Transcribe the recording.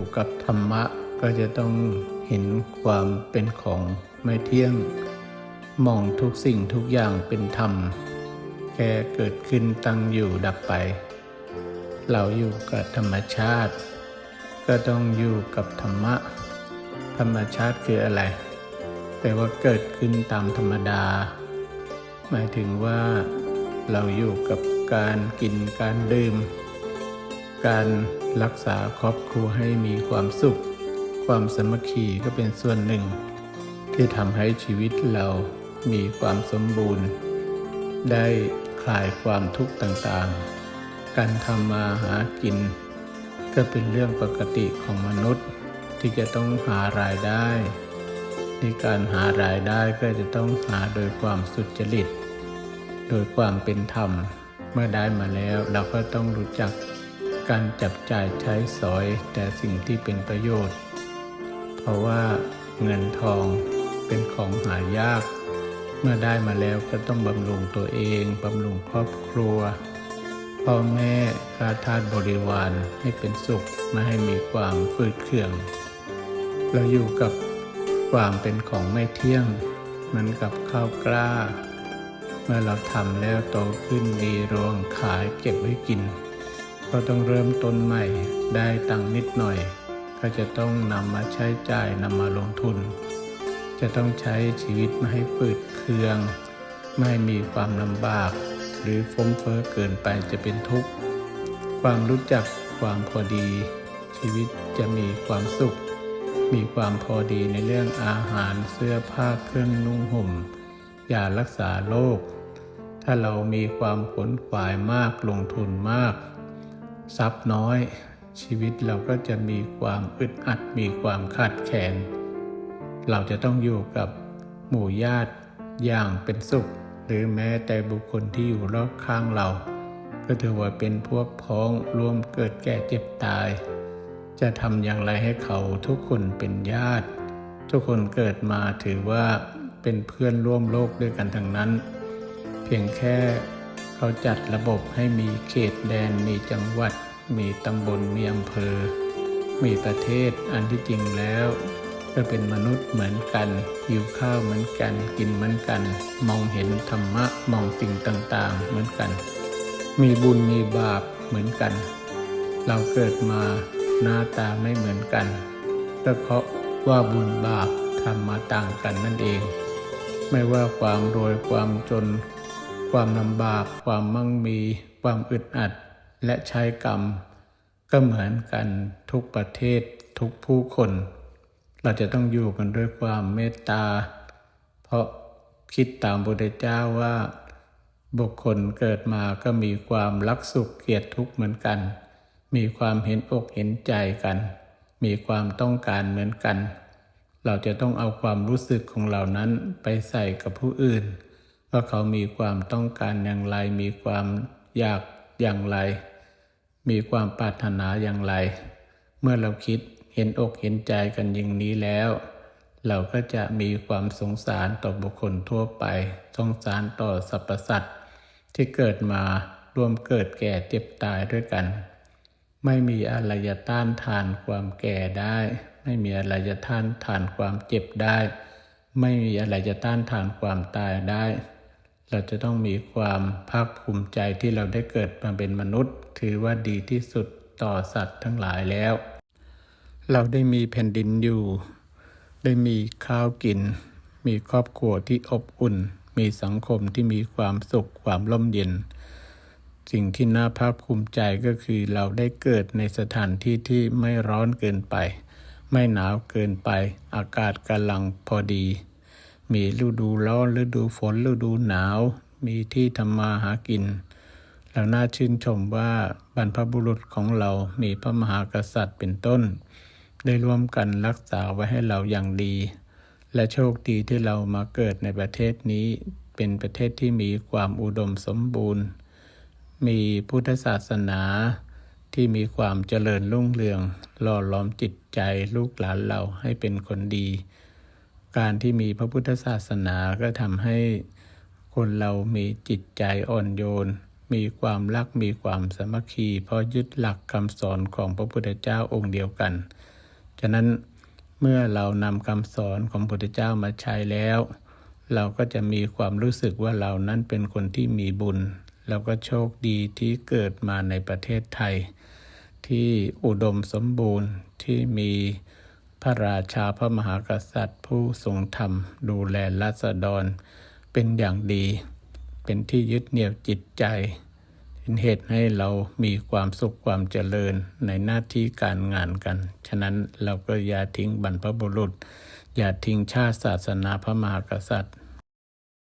อยู่กับธรรมะก็จะต้องเห็นความเป็นของไม่เที่ยง มองทุกสิ่งทุกอย่างเป็นธรรม แค่เกิดขึ้นตั้งอยู่ดับไป เราอยู่กับธรรมชาติ ก็ต้องอยู่กับธรรมะ ธรรมชาติคืออะไรแปลว่าเกิดขึ้นตามธรรมดา หมายถึงว่าเราอยู่กับการกินการดื่ม การรักษาครอบครัวให้มีความสุข ความสมัคคีก็เป็นส่วนหนึ่ง ที่ทำให้ชีวิตเรามีความสมบูรณ์ ได้คลายความทุกข์ต่างๆ การทำมาหากิน ก็เป็นเรื่องปกติของมนุษย์ ที่จะต้องหารายได้ ในการหารายได้ก็จะต้องหาโดยความสุจริต โดยความเป็นธรรม เมื่อได้มาแล้วเราก็ต้องรู้จัก การจับจ่ายใช้สอยแต่สิ่งที่เป็นประโยชน์ เพราะว่าเงินทองเป็นของหายาก เมื่อได้มาแล้วก็ต้องบำรุงตัวเองบำรุงครอบครัว พ่อแม่ข้าทาสบริวารให้เป็นสุขไม่ให้มีความฝืดเคือง เราอยู่กับความเป็นของไม่เที่ยงเหมือนกับข้าวกล้า เมื่อเราทำแล้วโตขึ้นมีรวงขายเก็บไว้กิน ก็ต้องเริ่มต้นใหม่ได้ตังค์นิดหน่อย ก็จะต้องนำมาใช้จ่ายนำมาลงทุน จะต้องใช้ชีวิตไม่ให้ฝืดเคือง ไม่มีความลำบาก หรือฟุ้งเฟ้อเกินไปจะเป็นทุกข์ ความรู้จักความพอดี ชีวิตจะมีความสุข มีความพอดีในเรื่องอาหารเสื้อผ้าเครื่องนุ่งห่มยารักษาโรคถ้าเรามีความขนขวายมากลงทุนมาก ทรัพย์น้อย ชีวิตเราก็จะมีความอึดอัดมีความขาดแคลนเราจะต้องอยู่กับหมู่ญาติอย่างเป็นสุข หรือแม้แต่บุคคลที่อยู่รอบข้างเรา ก็ถือว่าเป็นพวกพ้องร่วมเกิดแก่เจ็บตาย จะทำอย่างไรให้เขาทุกคนเป็นญาติ ทุกคนเกิดมาถือว่าเป็นเพื่อนร่วมโลกด้วยกันทั้งนั้น เพียงแค่ เขาจัดระบบให้มีเขตแดนมีจังหวัด มีตำบลมีอำเภอ มีประเทศอันที่จริงแล้ว ก็เป็นมนุษย์เหมือนกันหิวข้าวเหมือนกัน กินเหมือนกัน มองเห็นธรรมะมองสิ่งต่างๆ เหมือนกัน มีบุญมีบาปเหมือนกัน เราเกิดมาหน้าตาไม่เหมือนกันก็เพราะว่าบุญบาปทำมาต่างกันนั่นเอง ไม่ว่าความรวยความจน ความลำบาก ความมั่งมี ความอึดอัด และใช้กรรม ก็เหมือนกันทุกประเทศทุกผู้คน เราจะต้องอยู่กันด้วยความเมตตา เพราะคิดตามพุทธเจ้าว่า บุคคลเกิดมาก็มีความรักสุขเกลียดทุกข์เหมือนกัน มีความเห็นอกเห็นใจกัน มีความต้องการเหมือนกัน เราจะต้องเอาความรู้สึกของเรานั้นไปใส่กับผู้อื่น ว่าเขามีความต้องการอย่างไร มีความอยากอย่างไร มีความปรารถนาอย่างไร เมื่อเราคิดเห็นอกเห็นใจกันอย่างนี้แล้ว เราก็จะมีความสงสารต่อบุคคลทั่วไป สงสารต่อสรรพสัตว์ที่เกิดมาร่วมเกิดแก่เจ็บตายด้วยกัน ไม่มีอะไรจะต้านทานความแก่ได้ ไม่มีอะไรจะต้านทานความเจ็บได้ ไม่มีอะไรจะต้านทานความตายได้ เราจะต้องมีความภาคภูมิใจที่เราได้เกิดมาเป็นมนุษย์ ถือว่าดีที่สุดต่อสัตว์ทั้งหลายแล้ว เราได้มีแผ่นดินอยู่ ได้มีข้าวกิน มีครอบครัวที่อบอุ่น มีสังคมที่มีความสุขความร่มเย็น สิ่งที่น่าภาคภูมิใจก็คือเราได้เกิดในสถานที่ที่ไม่ร้อนเกินไป ไม่หนาวเกินไป อากาศกำลังพอดี มีฤดูร้อนฤดูฝนฤดูหนาว มีที่ทำมาหากิน เราน่าชื่นชมว่าบรรพบุรุษของเรามีพระมหากษัตริย์เป็นต้น ได้ร่วมกันรักษาไว้ให้เราอย่างดี และโชคดีที่เรามาเกิดในประเทศนี้เป็นประเทศที่มีความอุดมสมบูรณ์ มีพุทธศาสนาที่มีความเจริญรุ่งเรืองหล่อหลอมจิตใจลูกหลานเราให้เป็นคนดี การที่มีพระพุทธศาสนาก็ทำให้คนเรามีจิตใจอ่อนโยน มีความรักมีความสามัคคี เพราะยึดหลักคำสอนของพระพุทธเจ้าองค์เดียวกัน ฉะนั้นเมื่อเรานำคำสอนของพระพุทธเจ้ามาใช้แล้ว เราก็จะมีความรู้สึกว่าเรานั้นเป็นคนที่มีบุญ แล้วก็โชคดีที่เกิดมาในประเทศไทย ที่อุดมสมบูรณ์ที่มี พระราชาพระมหากษัตริย์ ผู้ทรงธรรม ดูแลราษฎร เป็นอย่างดี เป็นที่ยึดเหนี่ยวจิตใจ เป็นเหตุให้เรามีความสุขความเจริญในหน้าที่การงานกัน ฉะนั้นเราก็อย่าทิ้งบรรพบุรุษ อย่าทิ้งชาติศาสนาพระมหากษัตริย์